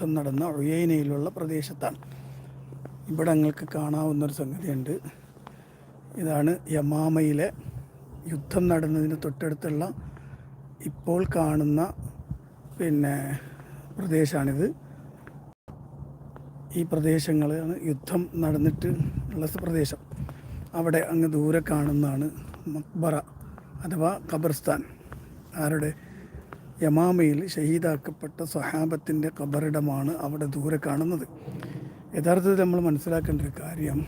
യുദ്ധം നടന്ന ഒയ്യനയിലുള്ള പ്രദേശത്താണ്. ഇവിടെ നിങ്ങൾക്ക് കാണാവുന്നൊരു സംഗതിയുണ്ട്. ഇതാണ് യമാമയിലെ യുദ്ധം നടന്നതിന് തൊട്ടടുത്തുള്ള ഇപ്പോൾ കാണുന്ന പിന്നെ പ്രദേശമാണിത്. ഈ പ്രദേശങ്ങളാണ് യുദ്ധം നടന്നിട്ട് ഉള്ള പ്രദേശം. അവിടെ അങ്ങ് ദൂരെ കാണുന്നതാണ് മക്ബറ അഥവാ ഖബർസ്ഥാൻ. ആരുടെ? യമാമയിൽ ഷഹീദാക്കപ്പെട്ട സഹാബത്തിന്റെ ഖബറിടമാണ് അവിടെ ദൂരെ കാണുന്നത്. യഥാർത്ഥത്തിൽ നമ്മൾ മനസ്സിലാക്കേണ്ട ഒരു കാര്യം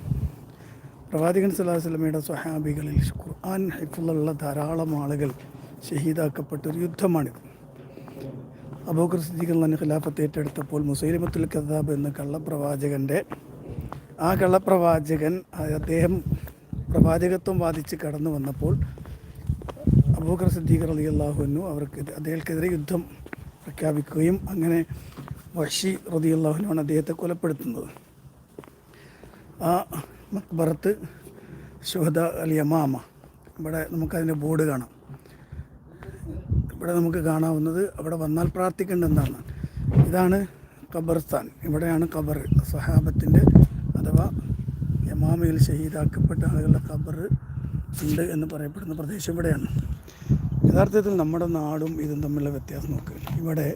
പ്രവാചകൻ വസല്ലമയുടെ സ്വഹാബികളിൽ ഖുർആൻ ഹൈഫുള്ള ധാരാളം ആളുകൾ ഷഹീദാക്കപ്പെട്ട ഒരു യുദ്ധമാണിത്. അബൂക്കർ സിദ്ദീഖ് തന്നെ ഖിലാഫത്ത് ഏറ്റെടുത്തപ്പോൾ മുസൈലിമത്തുൽ കദാബ് എന്ന കള്ളപ്രവാചകന്റെ ആ കള്ളപ്രവാചകൻ അദ്ദേഹം പ്രവാചകത്വം വാദിച്ച് കടന്നു വന്നപ്പോൾ അബൂക്കർ സിദ്ദീഖ് അലി അള്ളാഹുനു അവർക്ക് അദ്ദേഹത്തിനെതിരെ യുദ്ധം പ്രഖ്യാപിക്കുകയും അങ്ങനെ വഷി റതി അള്ളാഹുനുമാണ് അദ്ദേഹത്തെ കൊലപ്പെടുത്തുന്നത്. ആ മക്ബറത്ത് ഷുഹദ അലി അമാമ ഇവിടെ നമുക്കതിന്റെ ബോർഡ് കാണാം. ഇവിടെ നമുക്ക് കാണാവുന്നത് അവിടെ വന്നാൽ പ്രാർത്ഥിക്കേണ്ടെന്നാണ് ഇതാണ് ഖബർസ്ഥാൻ. ഇവിടെയാണ് ഖബർ. സഹാബത്തിന്റെ അഥവാ യമാമയിൽ ഷഹീദാക്കപ്പെട്ട ആളുകളുടെ ഖബർ ഉണ്ട് എന്ന് പറയപ്പെടുന്ന പ്രദേശം ഇവിടെയാണ്. യഥാർത്ഥത്തിൽ നമ്മുടെ നാടും ഇതും തമ്മിലുള്ള വ്യത്യാസം നോക്കുക ഇവിടെ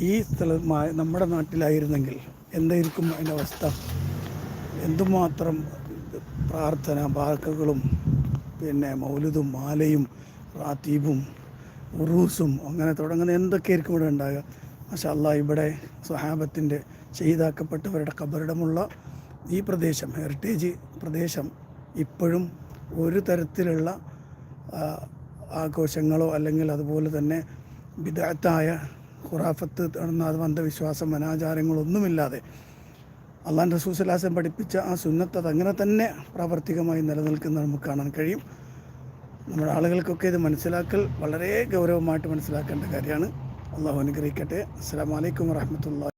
ഈ സ്ഥലം നമ്മുടെ നാട്ടിലായിരുന്നെങ്കിൽ എന്തായിരിക്കും അതിന്റെ അവസ്ഥ? എന്തുമാത്രം പ്രാർത്ഥന ബാക്കകളും പിന്നെ മൗലുദും മാലയും റാത്തീബും ഉറൂസും അങ്ങനെ തുടങ്ങുന്ന എന്തൊക്കെയായിരിക്കും ഇവിടെ ഉണ്ടാകുക പക്ഷെ അല്ല ഇവിടെ സ്വഹാബത്തിന്റെ ചെയ്താക്കപ്പെട്ടവരുടെ കബറിടമുള്ള ഈ പ്രദേശം ഹെറിറ്റേജ് പ്രദേശം ഇപ്പോഴും ഒരു തരത്തിലുള്ള ആഘോഷങ്ങളോ അല്ലെങ്കിൽ അതുപോലെ തന്നെ വിദഗ്ധായ ഖുറാഫത്ത് നടന്ന അന്ധവിശ്വാസം അനാചാരങ്ങളൊന്നുമില്ലാതെ അള്ളാൻ റസൂസലാസം പഠിപ്പിച്ച ആ സുന്നത്ത് അതങ്ങനെ തന്നെ പ്രാവർത്തികമായി നിലനിൽക്കുന്ന നമുക്ക് കാണാൻ കഴിയും. നമ്മുടെ ആളുകൾക്കൊക്കെ ഇത് മനസ്സിലാക്കൽ വളരെ ഗൗരവമായിട്ട് മനസ്സിലാക്കേണ്ട കാര്യമാണ്. അള്ളാഹു അനുഗ്രഹിക്കട്ടെ. അസ്സാം വലൈക്കും വാഹമത്തുള്ള